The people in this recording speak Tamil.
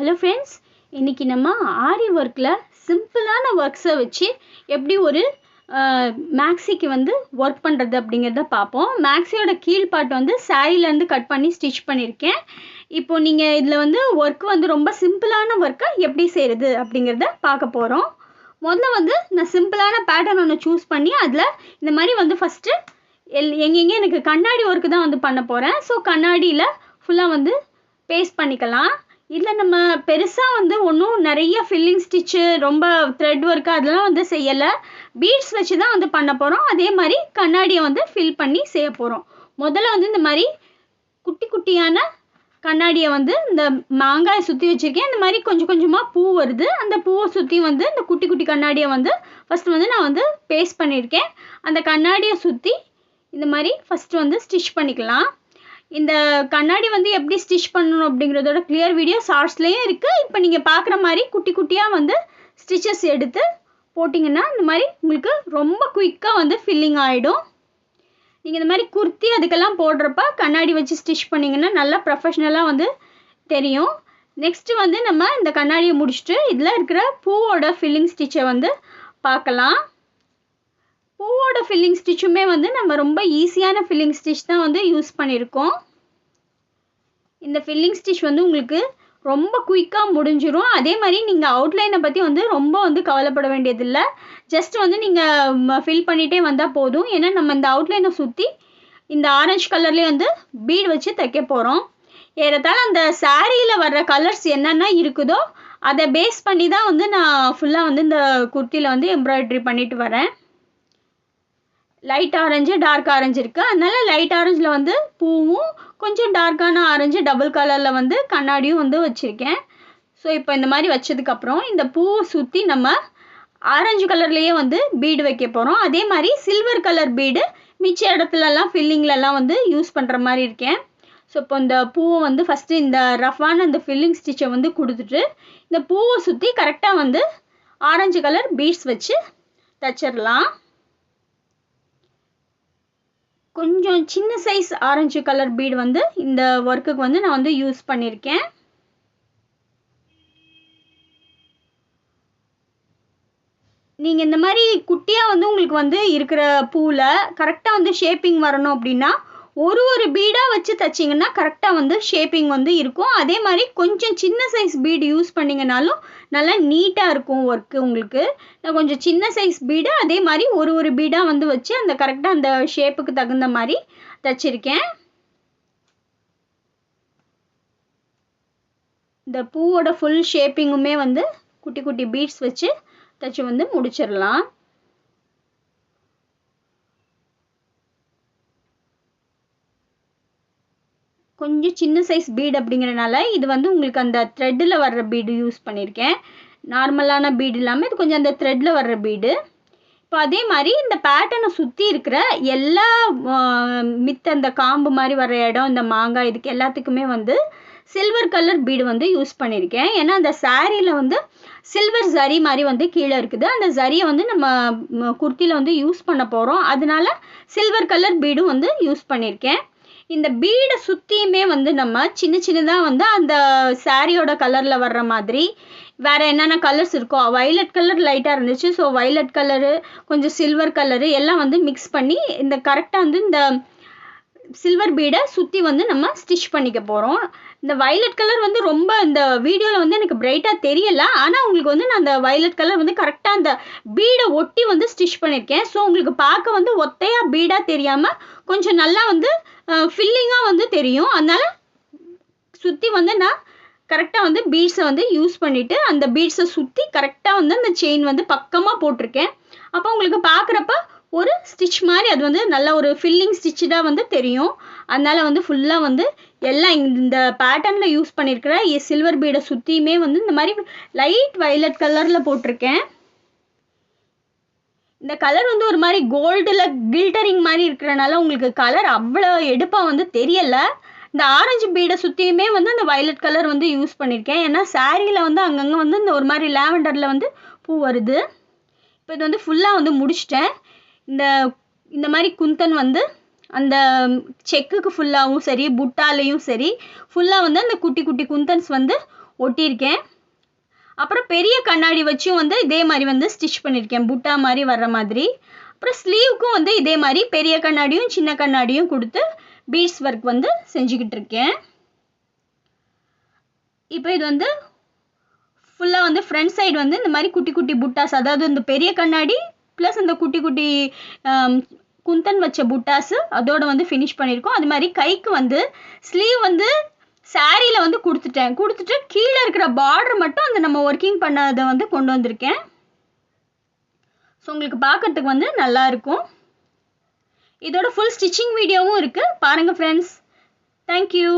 ஹலோ ஃப்ரெண்ட்ஸ் இன்றைக்கி நம்ம ஆரி ஒர்க்கில் சிம்பிளான ஒர்க்ஸை வச்சு எப்படி ஒரு மேக்ஸிக்கு வந்து ஒர்க் பண்ணுறது அப்படிங்கிறத பார்ப்போம். மேக்ஸியோட கீழ் பாட்டு வந்து சாரிலேருந்து கட் பண்ணி ஸ்டிச் பண்ணியிருக்கேன். இப்போது நீங்கள் இதில் வந்து ஒர்க் வந்து ரொம்ப சிம்பிளான ஒர்க்கை எப்படி செய்கிறது அப்படிங்கிறத பார்க்க போகிறோம் முதல்ல வந்து நான் சிம்பிளான பேட்டர்ன் ஒன்று சூஸ் பண்ணி அதில் இந்த மாதிரி வந்து ஃபஸ்ட்டு எல் எங்கெங்கே எனக்கு கண்ணாடி ஒர்க்கு தான் வந்து பண்ண போகிறேன் ஸோ கண்ணாடியில் ஃபுல்லாக வந்து பேஸ்ட் பண்ணிக்கலாம். இதில் நம்ம பெருசாக வந்து ஒன்றும் நிறைய ஃபில்லிங் ஸ்டிச்சு ரொம்ப த்ரெட் ஒர்க்கு அதெல்லாம் வந்து செய்யலை. பீட்ஸ் வச்சு தான் வந்து பண்ண போகிறோம் அதே மாதிரி கண்ணாடியை வந்து ஃபில் பண்ணி செய்ய போகிறோம் முதல்ல வந்து இந்த மாதிரி குட்டி குட்டியான கண்ணாடியை வந்து இந்த மாங்காயை சுற்றி வச்சுருக்கேன். இந்த மாதிரி கொஞ்சம் கொஞ்சமாக பூ வருது. அந்த பூவை சுற்றி வந்து இந்த குட்டி குட்டி கண்ணாடியை வந்து ஃபஸ்ட்டு வந்து நான் வந்து பேஸ்ட் பண்ணியிருக்கேன். அந்த கண்ணாடியை சுற்றி இந்த மாதிரி ஃபஸ்ட்டு வந்து ஸ்டிச் பண்ணிக்கலாம். இந்த கண்ணாடி வந்து எப்படி ஸ்டிச் பண்ணணும் அப்படிங்கிறதோட கிளியர் வீடியோ ஷார்ட்ஸ்லேயும் இருக்குது இப்போ நீங்கள் பார்க்குற மாதிரி குட்டி குட்டியாக வந்து ஸ்டிச்சஸ் எடுத்து போட்டிங்கன்னா இந்த மாதிரி உங்களுக்கு ரொம்ப குயிக்காக வந்து ஃபில்லிங் ஆகிடும் நீங்கள் இந்த மாதிரி குர்த்தி அதுக்கெல்லாம் போடுறப்ப கண்ணாடி வச்சு ஸ்டிச் பண்ணிங்கன்னா நல்லா ப்ரொஃபஷ்னலாக வந்து தெரியும். நெக்ஸ்ட்டு வந்து நம்ம இந்த கண்ணாடியை முடிச்சுட்டு இதில் இருக்கிற பூவோட ஃபில்லிங் ஸ்டிச்சை வந்து பார்க்கலாம். பூவோட ஃபில்லிங் ஸ்டிச்சுமே வந்து நம்ம ரொம்ப ஈஸியான ஃபில்லிங் ஸ்டிச் தான் வந்து யூஸ் பண்ணியிருக்கோம் இந்த ஃபில்லிங் ஸ்டிச் வந்து உங்களுக்கு ரொம்ப குயிக்காக முடிஞ்சிடும் அதே மாதிரி நீங்கள் அவுட்லைனை பற்றி வந்து ரொம்ப வந்து கவலைப்பட வேண்டியதில்லை. ஜஸ்ட் வந்து நீங்கள் ஃபில் பண்ணிகிட்டே வந்தால் போதும். ஏன்னா நம்ம இந்த அவுட்லைனை சுற்றி இந்த ஆரஞ்சு கலர்லேயே வந்து பீட் வச்சு தைக்க போகிறோம் ஏறத்தாழ அந்த சாரியில் வர்ற கலர்ஸ் என்னென்ன இருக்குதோ அதை பேஸ் பண்ணி தான் வந்து நான் ஃபுல்லாக வந்து இந்த குர்த்தியில் வந்து எம்ப்ராய்ட்ரி பண்ணிட்டு வரேன். லைட் ஆரஞ்சு டார்க் ஆரஞ்சு இருக்குது அதனால லைட் ஆரஞ்சில் வந்து பூவும் கொஞ்சம் டார்க்கான ஆரஞ்சு டபுள் கலரில் வந்து கண்ணாடியும் வந்து வச்சுருக்கேன். ஸோ இப்போ இந்த மாதிரி வச்சதுக்கப்புறம் இந்த பூவை சுற்றி நம்ம ஆரஞ்சு கலர்லேயே வந்து பீடு வைக்க போகிறோம் அதே மாதிரி சில்வர் கலர் பீடு மிச்ச இடத்துலலாம் ஃபில்லிங்லலாம் வந்து யூஸ் பண்ணுற மாதிரி இருக்கேன். ஸோ இப்போ இந்த பூவை வந்து ஃபஸ்ட்டு இந்த ரஃபான இந்த ஃபில்லிங் ஸ்டிச்சை வந்து கொடுத்துட்டு இந்த பூவை சுற்றி கரெக்டாக வந்து ஆரஞ்சு கலர் பீட்ஸ் வச்சு தச்சிடலாம் கொஞ்சம் சின்ன சைஸ் ஆரஞ்சு கலர் பீடு வந்து இந்த ஒர்க்குக்கு வந்து நான் வந்து யூஸ் பண்ணியிருக்கேன் நீங்கள் இந்த மாதிரி குட்டியாக வந்து உங்களுக்கு வந்து இருக்கிற பூவில் கரெக்டாக வந்து ஷேப்பிங் வரணும் அப்படின்னா ஒரு ஒரு பீடாக வச்சு தைச்சிங்கன்னா கரெக்டாக வந்து ஷேப்பிங் வந்து இருக்கும். அதே மாதிரி கொஞ்சம் சின்ன சைஸ் பீடு யூஸ் பண்ணிங்கனாலும் நல்லா நீட்டாக இருக்கும் ஒர்க்கு உங்களுக்கு. நான் கொஞ்சம் சின்ன சைஸ் பீடு அதே மாதிரி ஒரு ஒரு பீடாக வந்து வச்சு அந்த கரெக்டாக அந்த ஷேப்புக்கு தகுந்த மாதிரி தைச்சிருக்கேன். இந்த பூவோட ஃபுல் ஷேப்பிங்குமே வந்து குட்டி குட்டி பீட்ஸ் வச்சு தைச்சி வந்து முடிச்சிடலாம். கொஞ்சம் சின்ன சைஸ் பீடு அப்படிங்கிறனால இது வந்து உங்களுக்கு அந்த த்ரெட்டில் வர்ற பீடு யூஸ் பண்ணியிருக்கேன் நார்மலான பீடு இல்லாமல் இது கொஞ்சம் அந்த த்ரெட்டில் வர்ற பீடு இப்போ அதே மாதிரி இந்த பேட்டர்னை சுற்றி இருக்கிற எல்லா மித்த அந்த காம்பு மாதிரி வர்ற இடம் இந்த மாங்காய் இதுக்கு எல்லாத்துக்குமே வந்து சில்வர் கலர் பீடு வந்து யூஸ் பண்ணியிருக்கேன் ஏன்னா அந்த சாரியில் வந்து சில்வர் ஜரி மாதிரி வந்து கீழே இருக்குது. அந்த ஜரியை வந்து நம்ம குர்த்தியில் வந்து யூஸ் பண்ண போகிறோம் அதனால சில்வர் கலர் பீடும் வந்து யூஸ் பண்ணியிருக்கேன் இந்த பீடை சுற்றியுமே வந்து நம்ம சின்ன சின்னதாக வந்து அந்த சாரியோட கலரில் வர்ற மாதிரி வேறு என்னென்ன கலர்ஸ் இருக்கோ வைலட் கலர் லைட்டாக இருந்துச்சு. ஸோ வைலட் கலரு கொஞ்சம் சில்வர் கலரு எல்லாம் வந்து மிக்ஸ் பண்ணி இந்த கரெக்டாக வந்து இந்த சில்வர் பீடை சுற்றி வந்து நம்ம ஸ்டிச் பண்ணிக்க போகிறோம் இந்த வைலட் கலர் வந்து ரொம்ப இந்த வீடியோவில் வந்து எனக்கு பிரைட்டாக தெரியல. ஆனால் உங்களுக்கு வந்து நான் அந்த வைலட் கலர் வந்து கரெக்டாக அந்த பீடை ஒட்டி வந்து ஸ்டிச் பண்ணியிருக்கேன் ஸோ உங்களுக்கு பார்க்க வந்து ஒத்தையாக பீடாக தெரியாமல் கொஞ்சம் நல்லா வந்து ஃபில்லிங்காக வந்து தெரியும். அதனால் சுற்றி வந்து நான் கரெக்டாக வந்து பீட்ஸை வந்து யூஸ் பண்ணிவிட்டு அந்த பீட்ஸை சுற்றி கரெக்டாக வந்து அந்த செயின் வந்து பக்கமாக போட்டிருக்கேன். அப்போ உங்களுக்கு பார்க்குறப்ப ஒரு ஸ்டிச் மாதிரி அது வந்து நல்ல ஒரு ஃபில்லிங் ஸ்டிச்சுடாக வந்து தெரியும். அதனால் வந்து ஃபுல்லாக வந்து எல்லாம் இந்த பேட்டர்னில் யூஸ் பண்ணியிருக்கிற சில்வர் பீடை சுற்றியுமே வந்து இந்த மாதிரி லைட் வைலட் கலரில் போட்டிருக்கேன். இந்த கலர் வந்து ஒரு மாதிரி கோல்டில் கில்டரிங் மாதிரி இருக்கிறனால உங்களுக்கு கலர் அவ்வளோ எடுப்பாக வந்து தெரியலை. இந்த ஆரஞ்சு பீடை சுற்றியுமே வந்து அந்த வயலட் கலர் வந்து யூஸ் பண்ணியிருக்கேன் ஏன்னா சாரியில் வந்து அங்கங்கே வந்து இந்த ஒரு மாதிரி லேவண்டரில் வந்து பூ வருது. இப்போ இது வந்து ஃபுல்லாக வந்து முடிச்சிட்டேன். இந்த இந்த மாதிரி குந்தன் வந்து அந்த செக்குக்கு ஃபுல்லாகவும் சரி புட்டாலையும் சரி ஃபுல்லாக வந்து அந்த குட்டி குட்டி குந்தன்ஸ் வந்து ஒட்டியிருக்கேன். அப்புறம் பெரிய கண்ணாடி வச்சும் வந்து இதே மாதிரி வந்து ஸ்டிச் பண்ணியிருக்கேன் புட்டா மாதிரி வர்ற மாதிரி. அப்புறம் ஸ்லீவுக்கும் வந்து இதே மாதிரி பெரிய கண்ணாடியும் சின்ன கண்ணாடியும் கொடுத்து பீட்ஸ் ஒர்க் வந்து செஞ்சுக்கிட்டு இருக்கேன். இப்போ இது வந்து ஃபுல்லாக வந்து ஃப்ரண்ட் சைடு வந்து இந்த மாதிரி குட்டி குட்டி புட்டாஸ் அதாவது இந்த பெரிய கண்ணாடி ப்ளஸ் இந்த குட்டி குட்டி குந்தன் வச்ச புட்டாஸு அதோட வந்து ஃபினிஷ் பண்ணியிருக்கோம் அது மாதிரி கைக்கு வந்து ஸ்லீவ் வந்து சாரியில் வந்து கொடுத்துட்டேன். கொடுத்துட்டு கீழே இருக்கிற பார்டர் மட்டும் அந்த நம்ம ஒர்க்கிங் பண்ணதை வந்து கொண்டு வந்திருக்கேன். ஸோ உங்களுக்கு பார்க்கறதுக்கு வந்து நல்லா இருக்கும். இதோட ஃபுல் ஸ்டிச்சிங் வீடியோவும் இருக்குது பாருங்கள் ஃப்ரெண்ட்ஸ் தேங்க்யூ